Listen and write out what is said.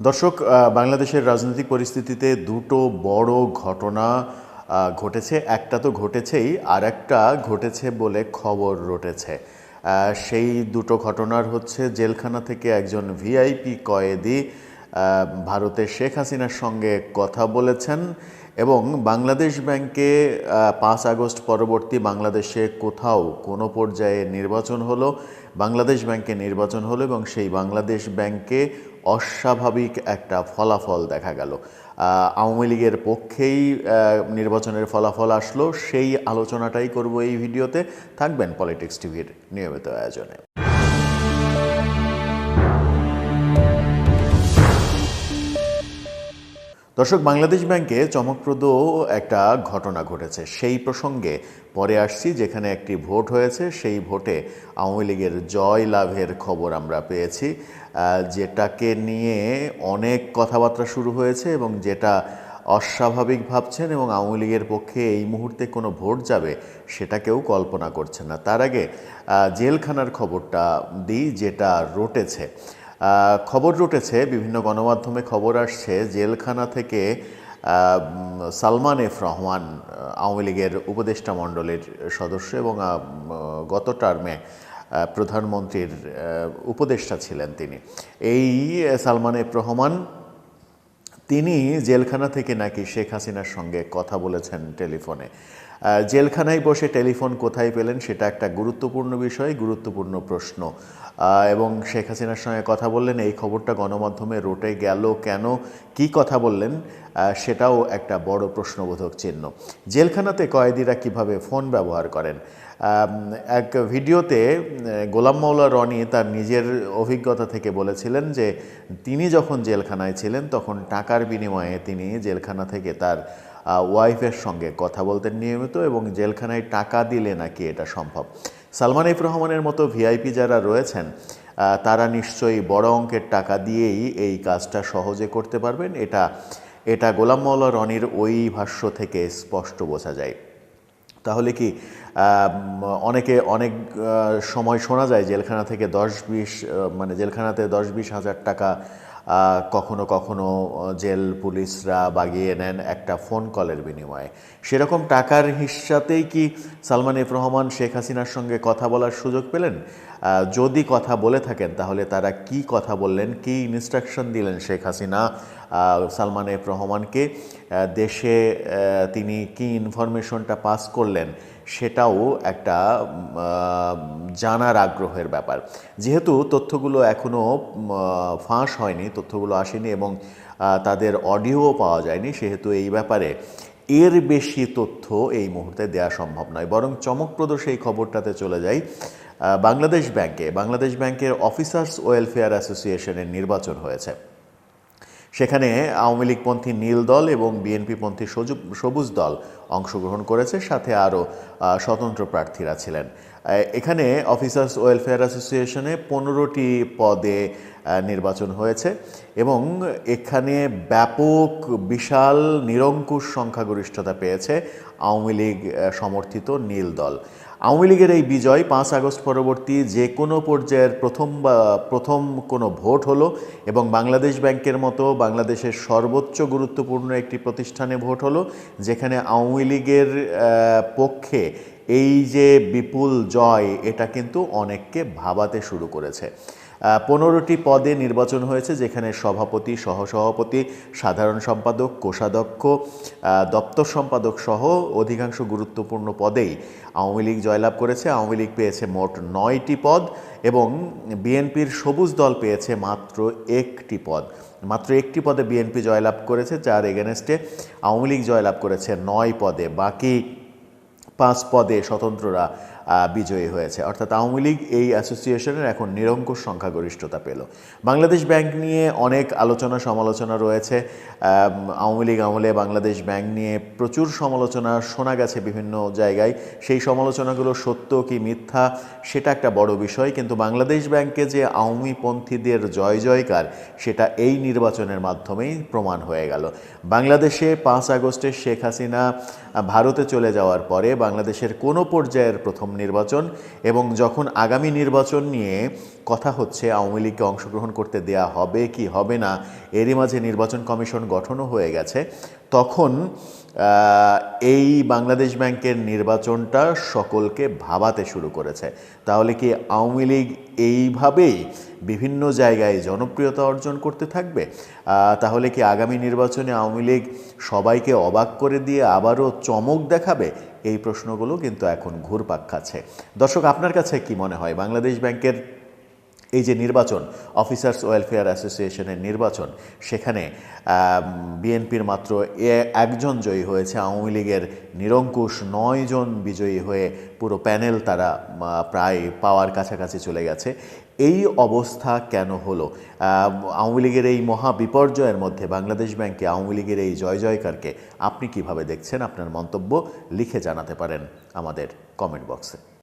দর্শক বাংলাদেশের রাজনৈতিক পরিস্থিতিতে দুটো বড় ঘটনা ঘটেছে। একটা তো ঘটেছেই, আর একটা ঘটেছে বলে খবর রটেছে। সেই দুটো ঘটনার হচ্ছে জেলখানা থেকে একজন ভিআইপি কয়েদি ভারতের শেখ হাসিনার সঙ্গে কথা বলেছেন। এবং বাংলাদেশ ব্যাংকে পাঁচ আগস্ট পরবর্তী বাংলাদেশে কোথাও কোনো পর্যায়ে নির্বাচন হলো, বাংলাদেশ ব্যাংকে নির্বাচন হলো এবং সেই বাংলাদেশ ব্যাংকে অস্বাভাবিক একটা ফলাফল দেখা গেল। আওয়ামী লীগের পক্ষেই নির্বাচনের ফলাফল আসলো। সেই আলোচনাটাই করব এই ভিডিওতে। থাকবেন পলিটিক্স টিভির নিয়মিত আয়োজনে। দর্শক, বাংলাদেশ ব্যাংকে চমকপ্রদ একটা ঘটনা ঘটেছে। সেই প্রসঙ্গে পরে আসছি, যেখানে একটি ভোট হয়েছে। সেই ভোটে আওয়ামী লীগের জয় লাভের খবর আমরা পেয়েছি যেটাকে নিয়ে অনেক কথাবার্তা শুরু হয়েছে এবং যেটা অস্বাভাবিক ভাবছেন এবং আওয়ামী লীগের পক্ষে এই মুহূর্তে কোনো ভোট যাবে সেটা কেউ কল্পনা করছে না। তার আগে জেলখানার খবরটা দিই, যেটা রটেছে। খবর রটেছে, বিভিন্ন গণমাধ্যমে খবর আসছে, জেলখানা থেকে সালমান এফ রহমান আওয়ামী লীগের উপদেষ্টা মণ্ডলীর সদস্য এবং গত টার্মে প্রধানমন্ত্রীর উপদেষ্টা ছিলেন তিনি। এই সালমান এফ রহমান, তিনি জেলখানা থেকে নাকি শেখ হাসিনার সঙ্গে কথা বলেছেন টেলিফোনে। জেলখানায় বসে টেলিফোন কোথায় পেলেন সেটা একটা গুরুত্বপূর্ণ বিষয়, গুরুত্বপূর্ণ প্রশ্ন। এবং শেখ হাসিনার সঙ্গে কথা বললেন, এই খবরটা গণমাধ্যমে রটে গেল কেন, কি কথা বললেন সেটাও একটা বড় প্রশ্নবোধক চিহ্ন। জেলখানাতে কয়েদিরা কীভাবে ফোন ব্যবহার করেন? এক ভিডিওতে গোলাম মাওলা রনি তার নিজের অভিজ্ঞতা থেকে বলেছিলেন যে, তিনি যখন জেলখানায় ছিলেন, তখন টাকার বিনিময়ে তিনি জেলখানা থেকে তার ওয়াইফের সঙ্গে কথা বলতেন নিয়মিত এবং জেলখানায় টাকা দিলে নাকি এটা সম্ভব। সালমান এফ রহমানের মতো ভিআইপি যারা রয়েছেন তারা নিশ্চয়ই বড় অঙ্কের টাকা দিয়েই এই কাজটা সহজে করতে পারবেন। এটা এটা গোলাম মাওলা রনির ওই ভাষ্য থেকে স্পষ্ট বোঝা যায়। তাহলে কি অনেকে অনেক সময় শোনা যায় জেলখানা থেকে দশ বিশ মানে জেলখানাতে দশ বিশ হাজার টাকা কখনো কখনো জেল পুলিশরা বাগিয়ে নেন একটা ফোন কলের বিনিময়ে। সেরকম টাকার হিসাতেই কি সালমান এফ রহমান, শেখ হাসিনার সঙ্গে কথা বলার সুযোগ পেলেন? যদি কথা বলে থাকেন, তাহলে তারা কি কথা বললেন, কি ইনস্ট্রাকশন দিলেন শেখ হাসিনা সালমান এফ রহমানকে? দেশে তিনি কি ইনফরমেশনটা পাস করলেন? সেটাও একটা জানার আগ্রহের ব্যাপার। যেহেতু তথ্যগুলো এখনও ফাঁস হয়নি, তথ্যগুলো আসেনি এবং তাদের অডিওও পাওয়া যায়নি, সেহেতু এই ব্যাপারে এর বেশি তথ্য এই মুহূর্তে দেওয়া সম্ভব নয়। বরং চমকপ্রদ সেই খবরটাতে চলে যাই বাংলাদেশ ব্যাংকে। বাংলাদেশ ব্যাংকের অফিসার্স ওয়েলফেয়ার অ্যাসোসিয়েশনের নির্বাচন হয়েছে। সেখানে আওয়ামী লীগপন্থী নীল দল এবং বিএনপিপন্থী সবুজ দল অংশগ্রহণ করেছে। সাথে আরও স্বতন্ত্র প্রার্থীরা ছিলেন। এখানে অফিসার্স ওয়েলফেয়ার অ্যাসোসিয়েশনে পনেরোটি পদে নির্বাচন হয়েছে এবং এখানে ব্যাপক, বিশাল, নিরঙ্কুশ সংখ্যাগরিষ্ঠতা পেয়েছে আওয়ামী লীগ সমর্থিত নীল দল। আওয়ামী লীগের এই বিজয় পাঁচ আগস্ট পরবর্তী যে কোনো পর্যায়ের প্রথম প্রথম কোনো ভোট হলো এবং বাংলাদেশ ব্যাংকের মতো বাংলাদেশের সর্বোচ্চ গুরুত্বপূর্ণ একটি প্রতিষ্ঠানে ভোট হলো, যেখানে আওয়ামী লীগের পক্ষে এই যে বিপুল জয়, এটা কিন্তু অনেককে ভাবাতে শুরু করেছে। পনেরোটি পদে নির্বাচন হয়েছে, যেখানে সভাপতি, সহসভাপতি, সাধারণ সম্পাদক, কোষাধ্যক্ষ দপ্তর সম্পাদক সহ অধিকাংশ গুরুত্বপূর্ণ পদেই আওয়ামী লীগ জয়লাভ করেছে। আওয়ামী লীগ পেয়েছে মোট নয়টি পদ এবং বিএনপির সবুজ দল পেয়েছে মাত্র একটি পদ। মাত্র একটি পদে বিএনপি জয়লাভ করেছে, যার এগেনস্টে আওয়ামী লীগ জয়লাভ করেছে নয় পদে। বাকি পাঁচ পদে স্বতন্ত্ররা বিজয়ী হয়েছে। অর্থাৎ আওয়ামী লীগ এই অ্যাসোসিয়েশনের এখন নিরঙ্কুশ সংখ্যাগরিষ্ঠতা পেল। বাংলাদেশ ব্যাংক নিয়ে অনেক আলোচনা সমালোচনা রয়েছে। আওয়ামী লীগ আমলে বাংলাদেশ ব্যাংক নিয়ে প্রচুর সমালোচনা শোনা গেছে বিভিন্ন জায়গায়। সেই সমালোচনাগুলো সত্য কি মিথ্যা, সেটা একটা বড় বিষয়। কিন্তু বাংলাদেশ ব্যাংকে যে আওয়ামীপন্থীদের জয় জয়কার, সেটা এই নির্বাচনের মাধ্যমেই প্রমাণ হয়ে গেল। বাংলাদেশে পাঁচ আগস্টে শেখ হাসিনা ভারতে চলে যাওয়ার পরে বাংলাদেশের কোনো পর্যায়ের প্রথম নির্বাচন এবং যখন আগামী নির্বাচন নিয়ে কথা হচ্ছে, আওয়ামী লীগকে অংশগ্রহণ করতে দেয়া হবে কি হবে না, এরই মাঝে নির্বাচন কমিশন গঠনও হয়ে গেছে, তখন এই বাংলাদেশ ব্যাংকের নির্বাচনটা সকলকে ভাবাতে শুরু করেছে। তাহলে কি আওয়ামী লীগ এইভাবেই বিভিন্ন জায়গায় জনপ্রিয়তা অর্জন করতে থাকবে? তাহলে কি আগামী নির্বাচনে আওয়ামী লীগ সবাইকে অবাক করে দিয়ে আবারও চমক দেখাবে? এই প্রশ্নগুলো কিন্তু এখন ঘুরপাক খাচ্ছে। দর্শক আপনার কাছে কি মনে হয়? বাংলাদেশ ব্যাংকের এই যে নির্বাচন অফিসার্স ওয়েলফেয়ার অ্যাসোসিয়েশনের নির্বাচন, সেখানে বিএনপির মাত্র একজন জয়ী হয়েছে। আওয়ামী লীগের নিরঙ্কুশ নয় জন বিজয়ী হয়ে পুরো প্যানেল তারা প্রায় পাওয়ার কাছাকাছি চলে গেছে। এই অবস্থা কেন হলো? আওয়ামী লীগের এই মহা বিপর্যয়ের মধ্যে বাংলাদেশ ব্যাংকে আওয়ামী লীগের এই জয় জয়কারকে আপনি কীভাবে দেখছেন? আপনার মন্তব্য লিখে জানাতে পারেন আমাদের কমেন্ট বক্সে